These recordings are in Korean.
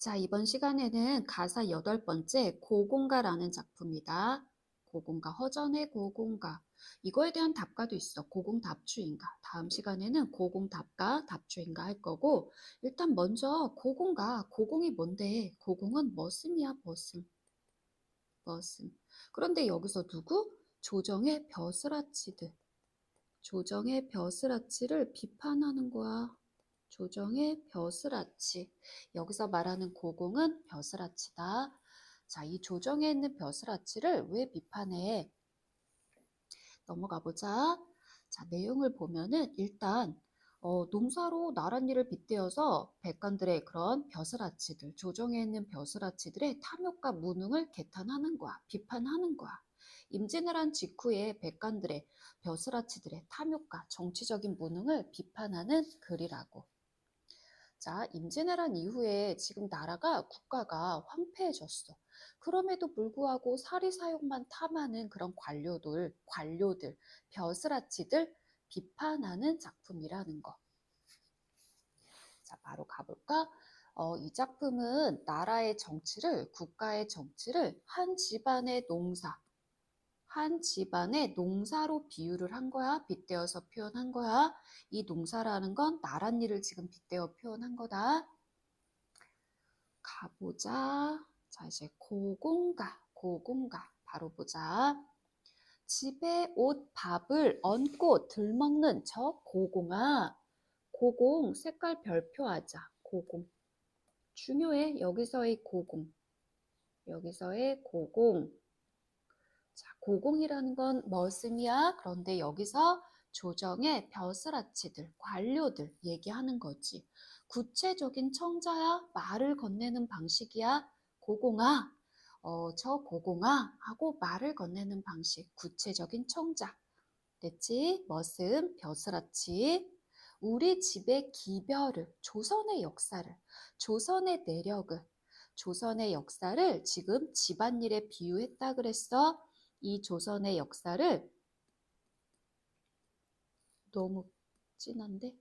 자, 이번 시간에는 가사 여덟 번째 고공가라는 작품이다. 고공가, 허전의 고공가. 이거에 대한 답가도 있어. 고공답주인가. 다음 시간에는 고공답가, 답주인가 할 거고, 일단 먼저 고공가, 고공이 뭔데? 고공은 머슴이야, 머슴. 머슴. 그런데 여기서 누구? 조정의 벼슬아치들. 조정의 벼슬아치를 비판하는 거야. 조정의 벼슬아치. 여기서 말하는 고공은 벼슬아치다. 자, 이 조정에 있는 벼슬아치를 왜 비판해? 넘어가 보자. 자, 내용을 보면은 일단 어, 농사로 나란 일을 빗대어서 백관들의 그런 벼슬아치들, 조정에 있는 벼슬아치들의 탐욕과 무능을 개탄하는 거야. 비판하는 거야. 임진을 한 직후에 백관들의 벼슬아치들의 탐욕과 정치적인 무능을 비판하는 글이라고. 자, 임진왜란 이후에 지금 나라가 국가가 황폐해졌어. 그럼에도 불구하고 사리 사욕만 탐하는 그런 관료들, 관료들, 벼슬아치들 비판하는 작품이라는 거. 자, 바로 가볼까? 어, 이 작품은 나라의 정치를, 국가의 정치를 한 집안의 농사, 한 집안의 농사로 비유를 한 거야. 빗대어서 표현한 거야. 이 농사라는 건 나란 일을 지금 빗대어 표현한 거다. 가보자. 자, 이제 고공가, 고공가. 바로 보자. 집에 옷, 밥을 얹고 들먹는 저 고공아. 고공, 색깔 별표하자. 고공. 중요해. 여기서의 고공. 여기서의 고공. 자, 고공이라는 건 머슴이야. 그런데 여기서 조정의 벼슬아치들, 관료들 얘기하는 거지. 구체적인 청자야. 말을 건네는 방식이야. 고공아. 어, 저 고공아 하고 말을 건네는 방식. 구체적인 청자. 됐지? 머슴, 벼슬아치. 우리 집의 기별을, 조선의 역사를, 조선의 내력을, 조선의 역사를 지금 집안일에 비유했다 그랬어. 이 조선의 역사를 너무 진한데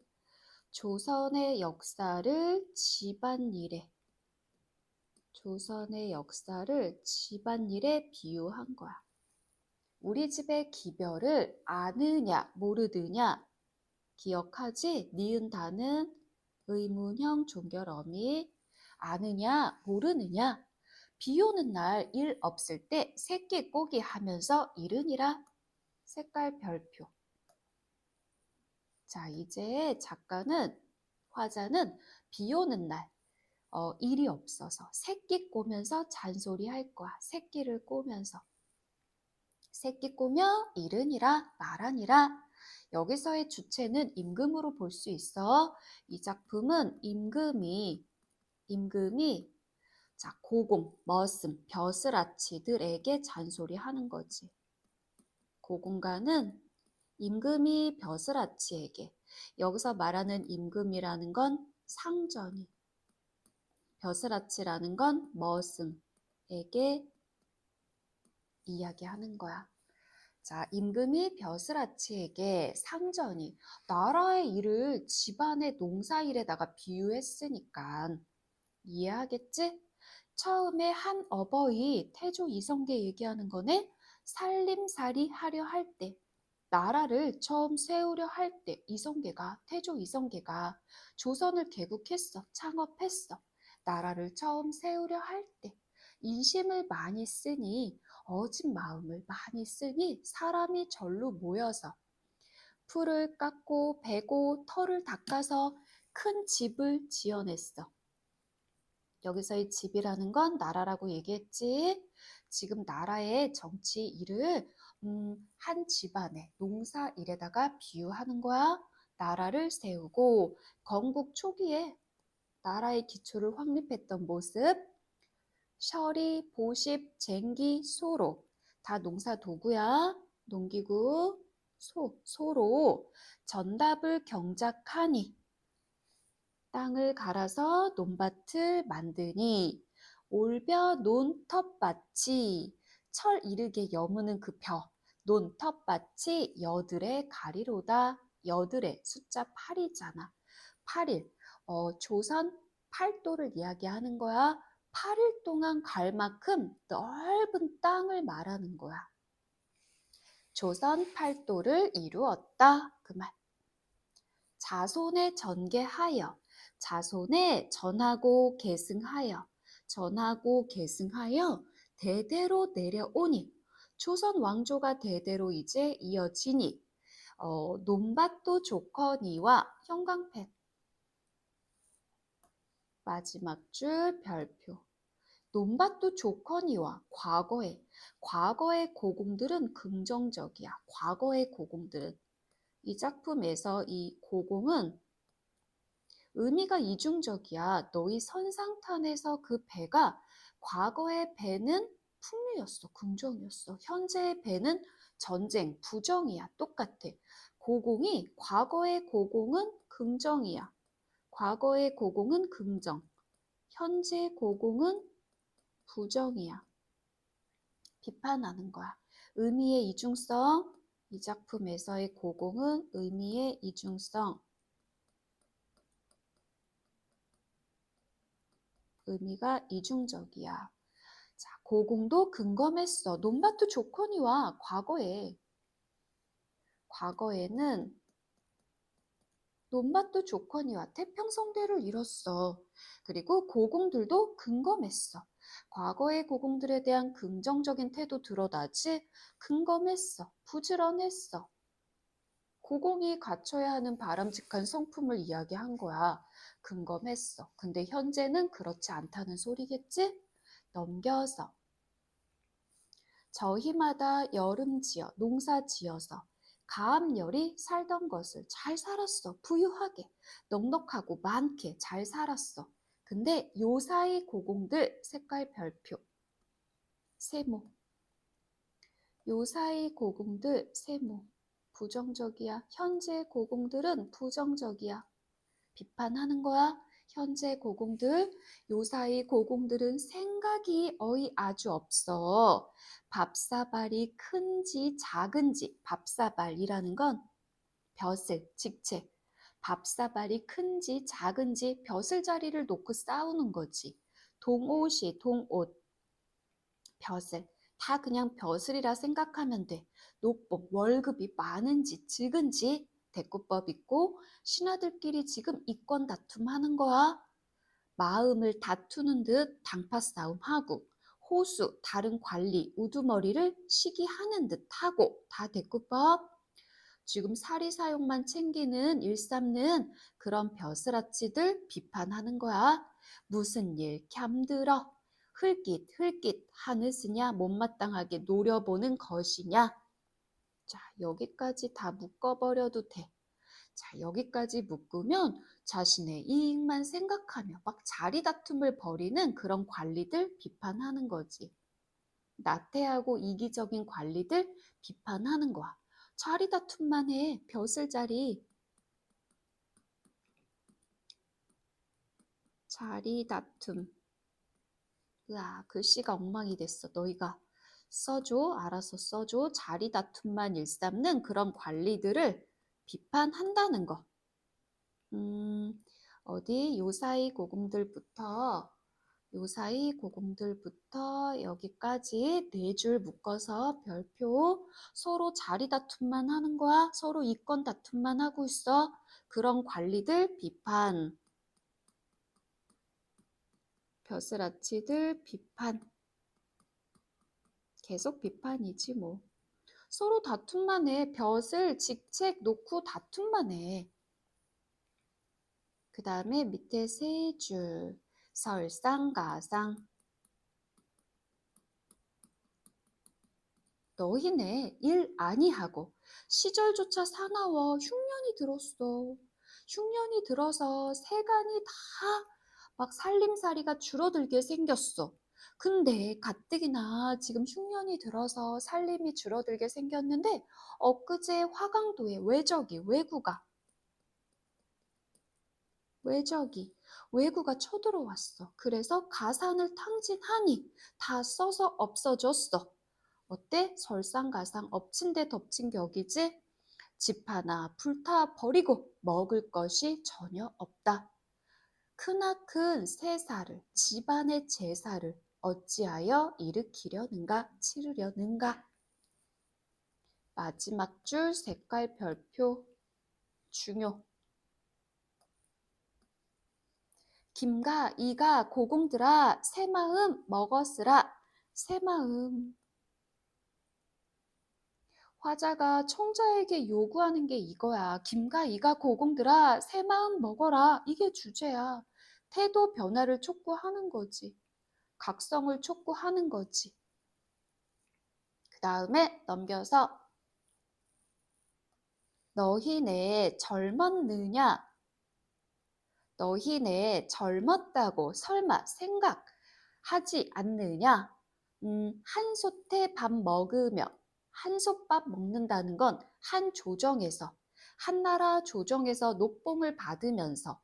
조선의 역사를 집안일에 조선의 역사를 집안일에 비유한 거야. 우리 집의 기별을 아느냐 모르느냐 기억하지? 니은 다는 의문형 종결어미 아느냐 모르느냐 비 오는 날 일 없을 때 새끼 꼬기 하면서 일은이라 색깔 별표. 자, 이제 작가는, 화자는 비 오는 날, 어, 일이 없어서 새끼 꼬면서 잔소리 할 거야. 새끼를 꼬면서. 새끼 꼬며 일은이라 말하니라. 여기서의 주체는 임금으로 볼 수 있어. 이 작품은 임금이, 임금이 자, 고공, 머슴, 벼슬아치들에게 잔소리하는 거지. 고공가는 임금이 벼슬아치에게 여기서 말하는 임금이라는 건 상전이 벼슬아치라는 건 머슴에게 이야기하는 거야. 자, 임금이 벼슬아치에게 상전이 나라의 일을 집안의 농사일에다가 비유했으니까 이해하겠지? 처음에 한 어버이 태조 이성계 얘기하는 거네. 살림살이 하려 할 때, 나라를 처음 세우려 할 때 이성계가 태조 이성계가 조선을 개국했어. 창업했어. 나라를 처음 세우려 할 때 인심을 많이 쓰니 어진 마음을 많이 쓰니 사람이 절로 모여서 풀을 깎고 베고 털을 닦아서 큰 집을 지어냈어. 여기서의 집이라는 건 나라라고 얘기했지. 지금 나라의 정치 일을 음, 한 집안의 농사 일에다가 비유하는 거야. 나라를 세우고 건국 초기에 나라의 기초를 확립했던 모습. 셔리, 보십, 쟁기, 소로 다 농사 도구야. 농기구, 소, 소로 전답을 경작하니 땅을 갈아서 논밭을 만드니 올벼 논 텃밭이 철 이르게 여무는 그 벼, 논 텃밭이 여들의 가리로다. 여들의 숫자 8이잖아. 8일. 어, 조선 팔도를 이야기하는 거야. 8일 동안 갈 만큼 넓은 땅을 말하는 거야. 조선 팔도를 이루었다. 그 말. 자손에 전개하여, 자손에 전하고 계승하여, 전하고 계승하여 대대로 내려오니, 조선 왕조가 대대로 이제 이어지니, 어, 논밭도 좋거니와 형광펜. 마지막 줄 별표. 논밭도 좋거니와 과거에, 과거의 고공들은 긍정적이야. 과거의 고공들은. 이 작품에서 이 고공은 의미가 이중적이야. 너희 선상탄에서 그 배가 과거의 배는 풍류였어. 긍정이었어. 현재의 배는 전쟁, 부정이야. 똑같아. 고공이 과거의 고공은 긍정이야. 과거의 고공은 긍정. 현재 고공은 부정이야. 비판하는 거야. 의미의 이중성. 이 작품에서의 고공은 의미의 이중성. 의미가 이중적이야. 자, 고공도 근검했어. 논밭도 조건이와 과거에. 과거에는 논밭도 조건이와 태평성대를 이뤘어. 그리고 고공들도 근검했어. 과거의 고공들에 대한 긍정적인 태도 드러나지 근검했어. 부지런했어. 고공이 갖춰야 하는 바람직한 성품을 이야기한 거야. 근검했어. 근데 현재는 그렇지 않다는 소리겠지? 넘겨서. 저희마다 여름 지어, 농사 지어서 가압열이 살던 것을 잘 살았어. 부유하게, 넉넉하고 많게 잘 살았어. 근데 요 사이 고공들 색깔 별표. 세모. 요 사이 고공들 세모. 부정적이야. 현재 고공들은 부정적이야. 비판하는 거야. 현재 고공들, 요 사이 고공들은 생각이 어이 아주 없어. 밥사발이 큰지 작은지, 밥사발이라는 건 벼슬, 직책. 밥사발이 큰지 작은지 벼슬 자리를 놓고 싸우는 거지. 동옷이 동옷, 벼슬. 다 그냥 벼슬이라 생각하면 돼. 녹봉, 월급이 많은지 적은지 대꾸법 있고 신하들끼리 지금 이권 다툼하는 거야. 마음을 다투는 듯 당파 싸움하고 호수, 다른 관리, 우두머리를 시기하는 듯 하고 다 대꾸법. 지금 사리 사용만 챙기는 일삼는 그런 벼슬아치들 비판하는 거야. 무슨 일 캬들어 흘깃 흘깃 하늘 쓰냐 못마땅하게 노려보는 것이냐. 자 여기까지 다 묶어버려도 돼. 자 여기까지 묶으면 자신의 이익만 생각하며 막 자리 다툼을 벌이는 그런 관리들 비판하는 거지. 나태하고 이기적인 관리들 비판하는 거야. 자리 다툼만 해. 벼슬 자리. 자리 다툼. 으아, 글씨가 엉망이 됐어. 너희가 써줘. 알아서 써줘. 자리 다툼만 일삼는 그런 관리들을 비판한다는 거. 음, 어디 요 사이 고공들부터 요 사이 고공들부터 여기까지 네 줄 묶어서 별표 서로 자리 다툼만 하는 거야. 서로 이권 다툼만 하고 있어. 그런 관리들 비판. 벼슬아치들 비판. 계속 비판이지 뭐. 서로 다툼만 해. 벼슬, 직책 놓고 다툼만 해. 그 다음에 밑에 세 줄. 설상가상. 너희네 일 아니하고 시절조차 사나워 흉년이 들었어. 흉년이 들어서 세간이 다 막 살림살이가 줄어들게 생겼어. 근데 가뜩이나 지금 흉년이 들어서 살림이 줄어들게 생겼는데 엊그제 화강도에 외적이 외구가 외적이 외구가 쳐들어왔어. 그래서 가산을 탕진하니 다 써서 없어졌어. 어때? 설상가상 엎친 데 덮친 격이지? 집 하나 불타 버리고 먹을 것이 전혀 없다. 크나큰 세사를 집안의 제사를 어찌하여 일으키려는가 치르려는가 마지막 줄 색깔 별표 중요 김가 이가 고공들아 새 마음 먹었으라 새 마음 화자가 청자에게 요구하는 게 이거야. 김가 이가 고공들아 새 마음 먹어라. 이게 주제야. 태도 변화를 촉구하는 거지. 각성을 촉구하는 거지. 그 다음에 넘겨서 너희네 젊었느냐? 너희네 젊었다고 설마 생각하지 않느냐? 음, 한 솥에 밥 먹으며 한 솥밥 먹는다는 건 한 조정에서 한 나라 조정에서 녹봉을 받으면서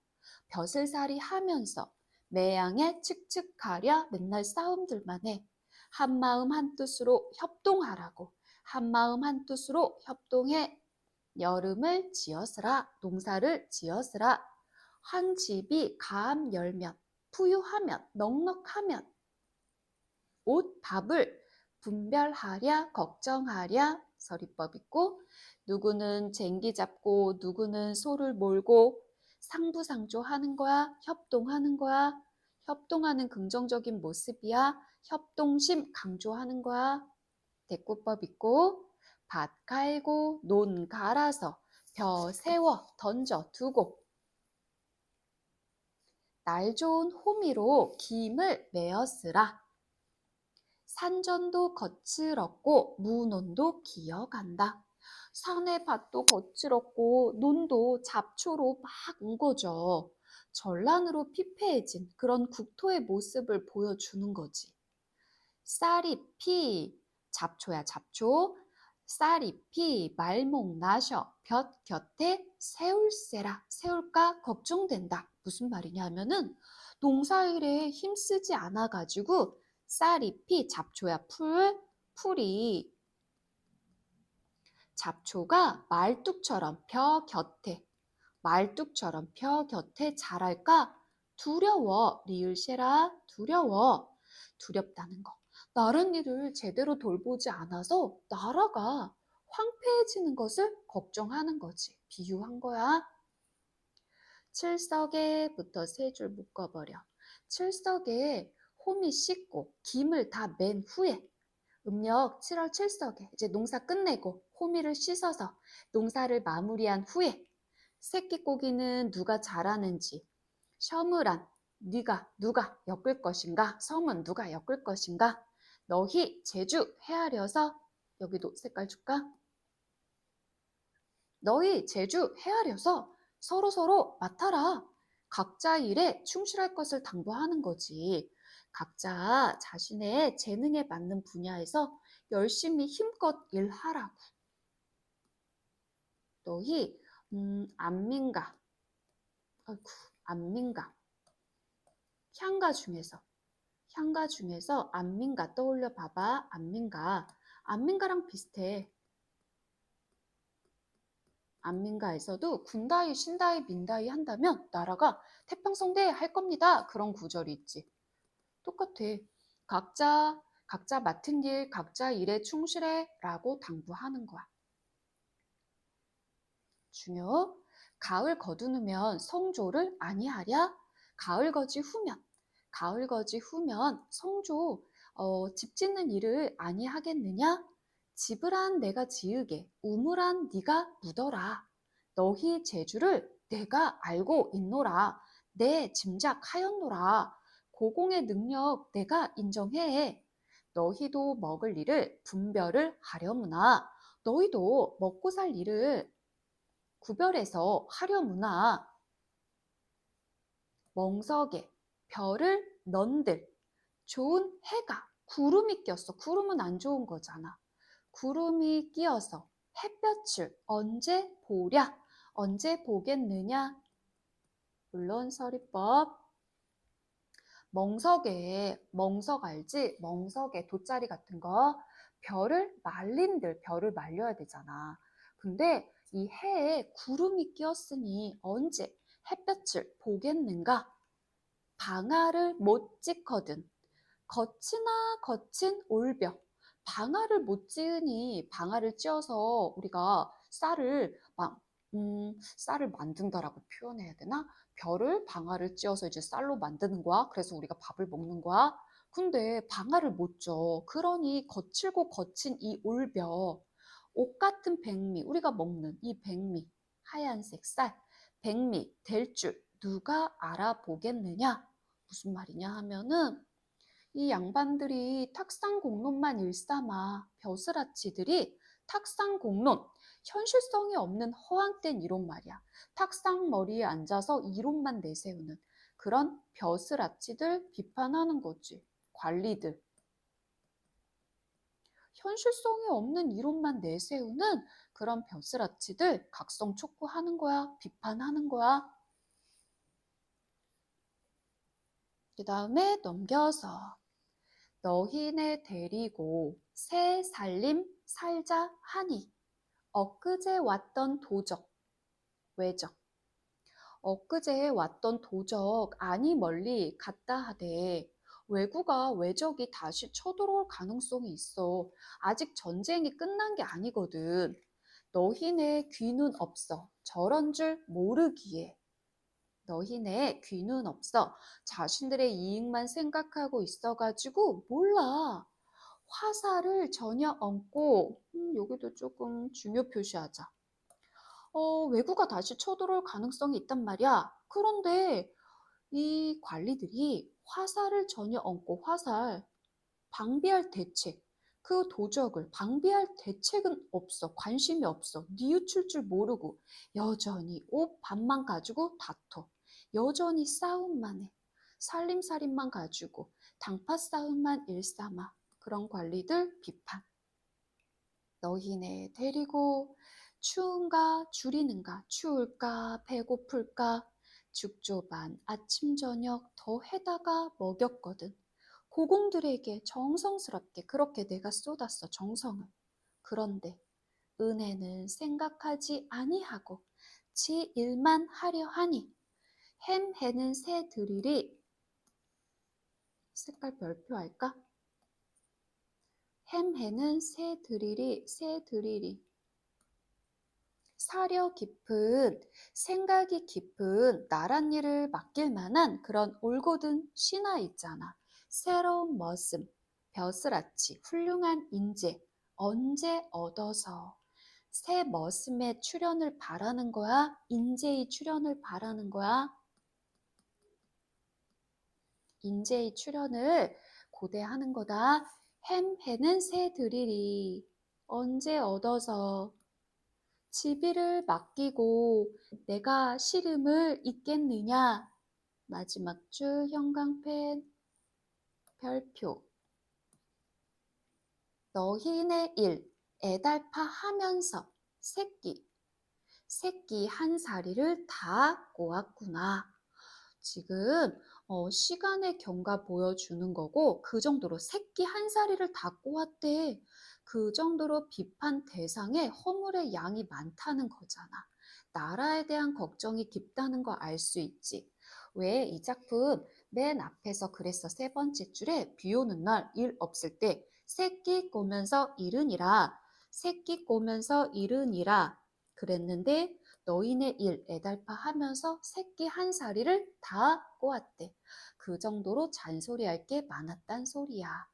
벼슬살이 하면서 매양에 칙칙하랴 맨날 싸움들만 해. 한마음 한뜻으로 협동하라고. 한마음 한뜻으로 협동해 여름을 지었으라 농사를 지었으라 한 집이 가암 열면 부유하면 넉넉하면 옷 밥을 분별하랴 걱정하랴 서리법 있고 누구는 쟁기 잡고 누구는 소를 몰고 상부상조 하는 거야? 협동하는 거야? 협동하는 긍정적인 모습이야? 협동심 강조하는 거야? 대꾸법 있고 밭 갈고 논 갈아서 벼 세워 던져 두고 날 좋은 호미로 김을 메었으라. 산전도 거칠었고 무논도 기어간다. 산의 밭도 거칠었고 논도 잡초로 막 우거져 전란으로 피폐해진 그런 국토의 모습을 보여주는 거지. 쌀이 피, 잡초야 잡초. 쌀이 피, 말목 나셔, 볕 곁에 세울세라. 세울까 걱정된다. 무슨 말이냐 하면은 농사일에 힘쓰지 않아가지고 쌀잎이 잡초야 풀, 풀이 잡초가 말뚝처럼 벼 곁에 말뚝처럼 벼 곁에 자랄까? 두려워 리을쉐라 두려워. 두렵다는 거. 다른 일을 제대로 돌보지 않아서 나라가 황폐해지는 것을 걱정하는 거지. 비유한 거야. 칠석에부터 세 줄 묶어버려. 칠석에 홈이 씻고 김을 다 맨 후에 음력 7월 7석에 이제 농사 끝내고 호미를 씻어서 농사를 마무리한 후에 새끼 고기는 누가 잘하는지 셔무란 네가 누가 엮을 것인가 섬은 누가 엮을 것인가 너희 제주 헤아려서 여기도 색깔 줄까? 너희 제주 헤아려서 서로서로 맡아라. 각자 일에 충실할 것을 당부하는 거지. 각자 자신의 재능에 맞는 분야에서 열심히 힘껏 일하라고. 너희 음, 안민가, 아이고, 안민가, 향가 중에서 향가 중에서 안민가 떠올려 봐봐. 안민가, 안민가랑 비슷해. 안민가에서도 군다이, 신다이, 민다이 한다면 나라가 태평성대 할 겁니다. 그런 구절이 있지. 똑같아. 각자 각자 맡은 일, 각자 일에 충실해 라고 당부하는 거야. 중요. 가을 거두누면 성조를 아니하랴? 가을 거지 후면. 가을 거지 후면 성조 어, 집 짓는 일을 아니하겠느냐? 집을 한 내가 지으게 우물한 네가 묻어라. 너희 재주를 내가 알고 있노라. 내 짐작하였노라. 고공의 능력 내가 인정해. 너희도 먹을 일을 분별을 하려무나. 너희도 먹고 살 일을 구별해서 하려무나. 멍석에 별을 넌들. 좋은 해가 구름이 꼈어. 구름은 안 좋은 거잖아. 구름이 끼어서 햇볕을 언제 보랴? 언제 보겠느냐? 물론 서리법 멍석에 멍석 알지? 멍석에 돗자리 같은 거 별을 말린들 별을 말려야 되잖아. 근데 이 해에 구름이 끼었으니 언제 햇볕을 보겠는가? 방아를 못 찍거든. 거치나 거친 올벼. 방아를 못 찌으니 방아를 찧어서 우리가 쌀을 막, 음, 쌀을 만든다라고 표현해야 되나? 벼를 방아를 찧어서 이제 쌀로 만드는 거야. 그래서 우리가 밥을 먹는 거야. 근데 방아를 못 쪄. 그러니 거칠고 거친 이 올벼, 옷 같은 백미, 우리가 먹는 이 백미, 하얀색 쌀, 백미 될 줄 누가 알아보겠느냐? 무슨 말이냐 하면은 이 양반들이 탁상 공론만 일삼아 벼슬아치들이 탁상 공론, 현실성이 없는 허황된 이론 말이야. 탁상 머리에 앉아서 이론만 내세우는 그런 벼슬아치들 비판하는 거지. 관리들. 현실성이 없는 이론만 내세우는 그런 벼슬아치들 각성 촉구하는 거야. 비판하는 거야. 그 다음에 넘겨서 너희네 데리고 새 살림 살자 하니 엊그제 왔던 도적 외적 엊그제 왔던 도적 아니 멀리 갔다 하되 외구가 외적이 다시 쳐들어올 가능성이 있어. 아직 전쟁이 끝난 게 아니거든. 너희네 귀는 없어. 저런 줄 모르기에. 너희네 귀는 없어. 자신들의 이익만 생각하고 있어가지고 몰라. 화살을 전혀 얹고, 음, 여기도 조금 중요 표시하자. 어, 외구가 다시 쳐들어올 가능성이 있단 말이야. 그런데 이 관리들이 화살을 전혀 얹고 화살, 방비할 대책, 그 도적을 방비할 대책은 없어. 관심이 없어. 뉘우칠 줄 모르고 여전히 옷 반만 가지고 다퉈. 여전히 싸움만 해. 살림살림만 가지고 당파 싸움만 일삼아. 그런 관리들 비판. 너희네 데리고 추운가 줄이는가 추울까 배고플까 죽조반 아침 저녁 더 해다가 먹였거든. 고공들에게 정성스럽게 그렇게 내가 쏟았어 정성을. 그런데 은혜는 생각하지 아니하고 지 일만 하려 하니 햄 해는 새 드릴이 색깔 별표 할까? 햄 해는 새 드릴이 새 드릴이 사려 깊은 생각이 깊은 나란 일을 맡길 만한 그런 올곧은 신하 있잖아. 새로운 머슴, 벼슬아치, 훌륭한 인재, 언제 얻어서 새 머슴의 출현을 바라는 거야? 인재의 출현을 바라는 거야? 인재의 출현을 고대하는 거다. 햄 해는 새 드리리. 언제 얻어서 지비를 맡기고 내가 시름을 잊겠느냐? 마지막 줄 형광펜 별표 너희네 일 애달파 하면서 새끼 새끼 한 사리를 다 꼬았구나. 지금 어, 시간의 경과 보여주는 거고 그 정도로 새끼 한 사리를 다 꼬았대. 그 정도로 비판 대상에 허물의 양이 많다는 거잖아. 나라에 대한 걱정이 깊다는 거 알 수 있지. 왜 이 작품 맨 앞에서 그랬어. 세 번째 줄에 비 오는 날 일 없을 때 새끼 꼬면서 이른이라 새끼 꼬면서 이른이라 그랬는데 너희네 일 애달파 하면서 새끼 한 사리를 다 꼬았대. 그 정도로 잔소리할 게 많았단 소리야.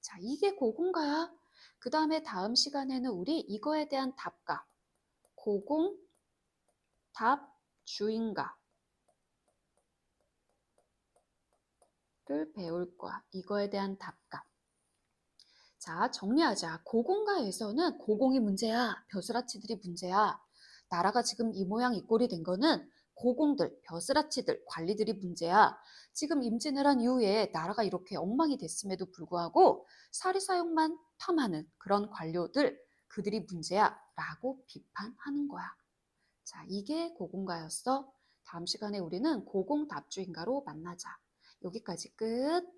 자, 이게 고군가야. 그 다음에 다음 시간에는 우리 이거에 대한 답가, 고공, 답, 주인가 를 배울 거야. 이거에 대한 답가. 자, 정리하자. 고공가에서는 고공이 문제야. 벼슬아치들이 문제야. 나라가 지금 이 모양 이 꼴이 된 거는 고공들, 벼슬아치들, 관리들이 문제야. 지금 임진을 한 이후에 나라가 이렇게 엉망이 됐음에도 불구하고 사리 사용만 탐하는 그런 관료들, 그들이 문제야. 라고 비판하는 거야. 자, 이게 고공가였어. 다음 시간에 우리는 고공답주인가로 만나자. 여기까지 끝.